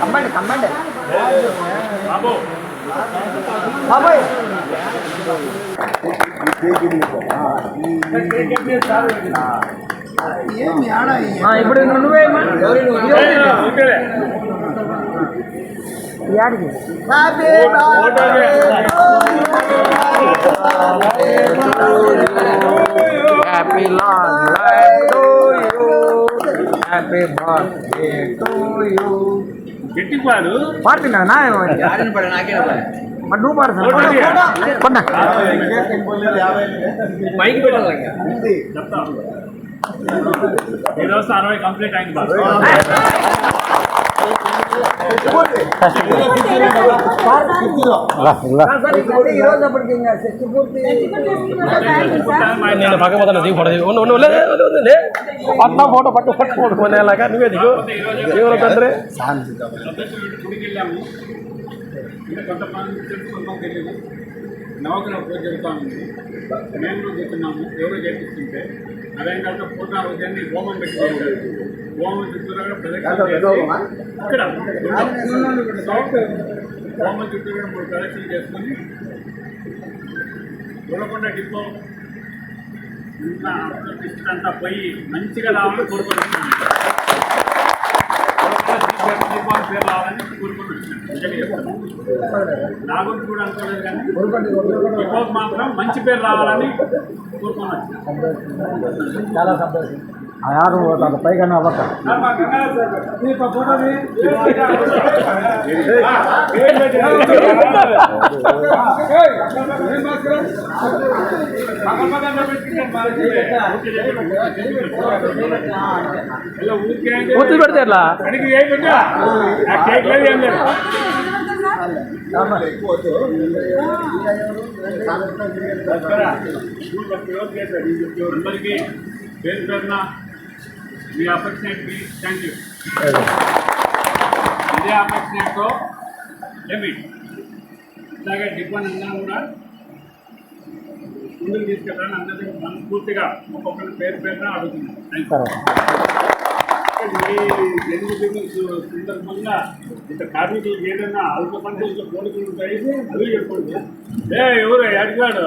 కమ్మండి కమ్మండి బాబోయ్ ఆ, ఇప్పుడు నువ్వే యాడికి happy long life to you happy birthday to you గట్టిపాడు. పాడుతున్నా నా మరి నువ్వు పాడు కొన్నా. పైకి పెట్టాలి అరవై కంప్లీట్ అయింది నేను పక్క పోతాను దిగు ఫోటో దిగు నువ్వు లే లే పట్ల ఫోటో పట్టు పట్టు ఫోటో కొనేలాగా నువ్వే దిగు ఎవరు తండ్రి గుడికి ఇంకా నవగ్రహ పూజ జరుగుతూ ఉంది మేము కూడా కూర్చున్నాము ఎవరు చేపిస్తుంటే అదేం కాక పూర్ణ రోజాన్ని హోమం పెట్టి చేశారు. హోమం చుట్టూరా కూడా ప్రదక్షిణ ఇక్కడ హోమం చుట్టూ కూడా మూడు ప్రదక్షిణ చేసుకొని దూరకొండ డిపో అంతా అంతా పోయి మంచిగా రావాలని కోరుకుంటున్నాను దీపావళి పేరు రావాలని కోరుకుంటున్నాను కూడా అనుకోలేదు కానీ దీపావళి మాత్రం మంచి పేరు రావాలని కోరుకున్నాను. చాలా సంతోషం. ఆరు పైగా అవ్వక పూర్తి పెడితే ఎట్లా అడిగి ఏం పెట్టా ఆ కేక్ లేదు ఏం లేదు అందరికీ పేరు పేరున మీ అఫెక్షనేట్కి థ్యాంక్ యూ ఇదే అఫెక్షనేట్తో ఏమి? ఇలాగే డిపెండ్ అన్నా కూడా ముందుకు తీసుకెళ్ళాలని అందరికీ మనస్ఫూర్తిగా ఒక్కొక్కరి పేరు పేరున అడుగుతున్నాను. థ్యాంక్ యూ ఈ జన్మదిన సందర్భంగా ఇంత కార్మికులకు ఏదైనా అల్ప సంఖ్యలో కోరికలు ఉంటాయి? అవి చెప్పండి. ఏ ఎవరు? అడిగాడు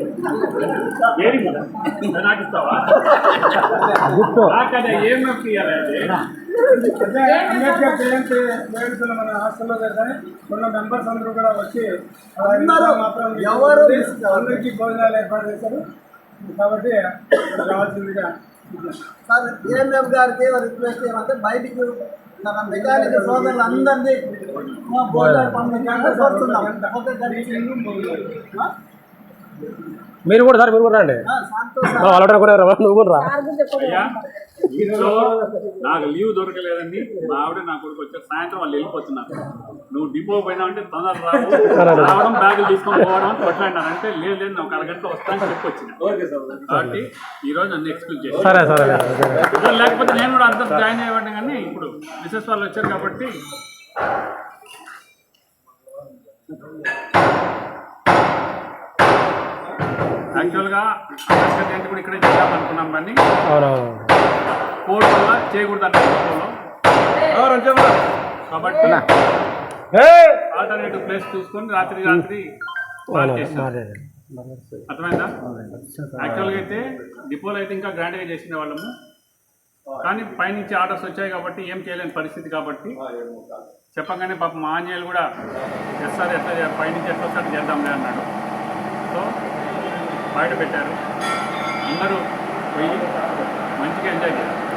నాకు ఇస్తావా నాకదే ఏం నాకు ఇవ్వాలి అది అంబేద్కర్ జయంతి వేడుకలు మన హాస్టల్లో జరుగుతాయి కొన్ని మెంబర్స్ అందరూ కూడా వచ్చి మాత్రం ఎవరు అందరికీ భోజనాలు ఏర్పాటు చేశారు. కాబట్టి రావాల్సిందిగా సార్ ఏఎంఎం గారికి రిక్వెస్ట్ ఏమంటే బయటికి మన మెకానిక్ సోదరులు అందరినీ భోజనాలు పంపించాలని కోరుతున్నాం. మీరు కూడా సార్ మీరు కూడా రండి. ఆ, సంతోష్ సార్. వాళ్ళు కూడా రా, నువ్వు కూడా రా. అయ్యా ఇంట్లో నాకు లీవ్ దొరకలేదండి. మా ఆవిడ నా కొడుకు వచ్చారు. సాయంత్రం వాళ్ళు వెళ్ళిపోతున్నారు. నువ్వు డిపో పోయినా అంటే తొందర రావు రావడం బ్యాగులు తీసుకొని పోవడం అని అంటే లేదు లేదు ఒక అరగంట వస్తాను చెప్పి వచ్చిన కాబట్టి ఈ రోజు నన్ను ఎక్స్క్యూజ్ చేసి సరే సరే లేకపోతే నేను కూడా అంతా జాయిన్ అయ్యేవాడిని కానీ ఇప్పుడు మిసెస్ వాళ్ళు వచ్చారు కాబట్టి యాక్చువల్గా అంబేద్కర్ జయంతి కూడా ఇక్కడే చేద్దామనుకున్నాం కానీ అవునవును. కోడ్ వల్ల చేయకూడదు అన్న. కాబట్టి ఆల్టర్నేటివ్ ప్లేస్ చూసుకొని రాత్రి రాత్రి. అర్థమైందా? యాక్చువల్గా అయితే డిపోలో అయితే ఇంకా గ్రాండ్గా చేసిన వాళ్ళము. కానీ పైనుంచి ఆర్డర్స్ వచ్చాయి కాబట్టి ఏం చేయలేని పరిస్థితి కాబట్టి చెప్పగానే పాప మా ఆంజనేయులు కూడా ఎస్ఆర్ ఎట్లా పైనుంచి ఎట్లా వస్తే అట్లా చేద్దాంలే అన్నాడు. సో బయట పెట్టారు. అందరూ పోయి మంచిగా ఎంజాయ్ చేశారు